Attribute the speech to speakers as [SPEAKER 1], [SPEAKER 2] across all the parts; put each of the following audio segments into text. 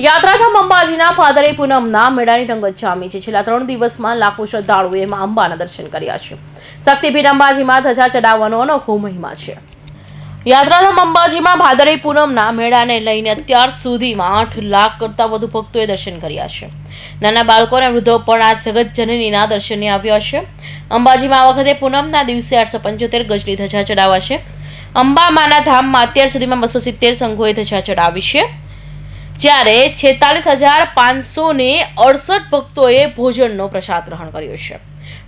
[SPEAKER 1] યાત્રાધામ અંબાજીના પાદરે પૂનમના મેળાની રંગત જામી છે. છેલ્લા ત્રણ દિવસમાં લાખો શ્રદ્ધાળુઓએ મા અંબાના દર્શન કર્યા છે. શક્તિપીઠ અંબાજીમાં ધજા ચડાવવાનો અનોખો મહિમા છે. યાત્રાધામ અંબાજીમાં ભાદરવી પૂનમના મેળાને લઈને અત્યાર સુધીમાં આઠ લાખ કરતાં વધુ ભક્તોએ દર્શન કર્યા છે. નાના બાળકો અને વૃદ્ધો પણ આ જગતજનનીના દર્શને આવ્યા છે. અંબાજીમાં આ વખતે પૂનમના દિવસે આઠસો પંચોતેર ગજની ધજા ચડાવાશે. અંબામાના ધામમાં અત્યાર સુધીમાં બસો સિત્તેર સંઘોએ ધજા ચડાવી છે. જ્યારે છેતાલીસ હજાર પાંચસો ને અડસઠ ભક્તોએ ભોજનનો પ્રસાદ ગ્રહણ કર્યો છે.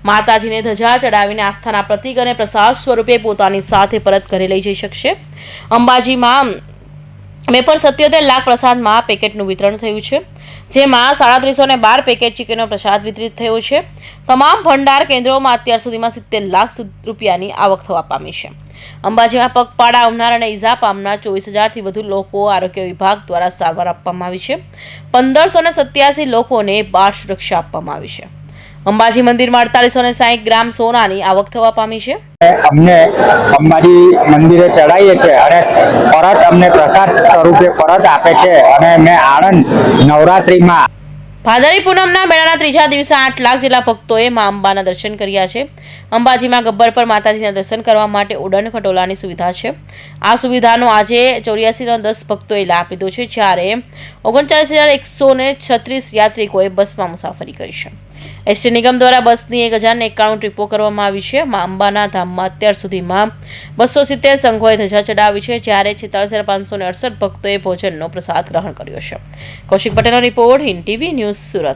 [SPEAKER 1] માતાજીને ધજા ચડાવીને આસ્થાના પ્રતીક અને પ્રસાદ સ્વરૂપે પોતાની સાથે પરત ઘરે લઈ જઈ શકશે. અંબાજીમાં બે પર સત્યોતેર લાખ પ્રસાદમાં પેકેટનું વિતરણ થયું છે, જેમાં સાડત્રીસો ને બાર પેકેટ ચિકનનો પ્રસાદ વિતરિત થયો છે. તમામ ભંડાર કેન્દ્રોમાં અત્યાર સુધીમાં સિત્તેર લાખ રૂપિયાની આવક થવા પામી છે. અંબાજીમાં પગપાળા આવનાર અને ઈજા પામનાર ચોવીસ હજારથી વધુ લોકો આરોગ્ય વિભાગ દ્વારા સારવાર આપવામાં આવી છે. પંદરસો ને સત્યાસી લોકોને બાળ સુરક્ષા આપવામાં આવી છે. અંબાજી મંદિરમાં અડતાલીસો ને સાહીઠ ગ્રામ સોનાની આવક થવા પામી છે.
[SPEAKER 2] અમને અંબાજી મંદિરે ચડાવીએ છીએ અને પરત અમને પ્રસાદ સ્વરૂપે પરત આપે છે અને મેં આણંદ નવરાત્રિમાં
[SPEAKER 1] ભાદરી પૂનમના મેળાના ત્રીજા દિવસે આઠ લાખ જેટલા ભક્તોએ મા અંબાના દર્શન કર્યા છે. અંબાજીમાં ગબ્બર પર માતાજીના દર્શન કરવા માટે ઉડન ખટોલાની સુવિધા છે. આ સુવિધાનો આજે ચોર્યાસીના દસ ભક્તોએ લાભ લીધો છે જ્યારે ઓગણચાલીસ હજાર એકસો ને છત્રીસ યાત્રિકોએ બસમાં મુસાફરી કરી છે. એસટી નિગમ દ્વારા બસની એક હજાર એકાણું ટ્રીપો કરવામાં આવી છે. મા અંબાના ધામમાં અત્યાર સુધીમાં બસો સિત્તેર સંઘોએ ધજા ચડાવી છે, જ્યારે છેતાલીસ હજાર પાંચસો અડસઠ ભક્તોએ ભોજનનો પ્રસાદ ગ્રહણ કર્યો છે. કૌશિક પટેલનો report Hind TV news Surat.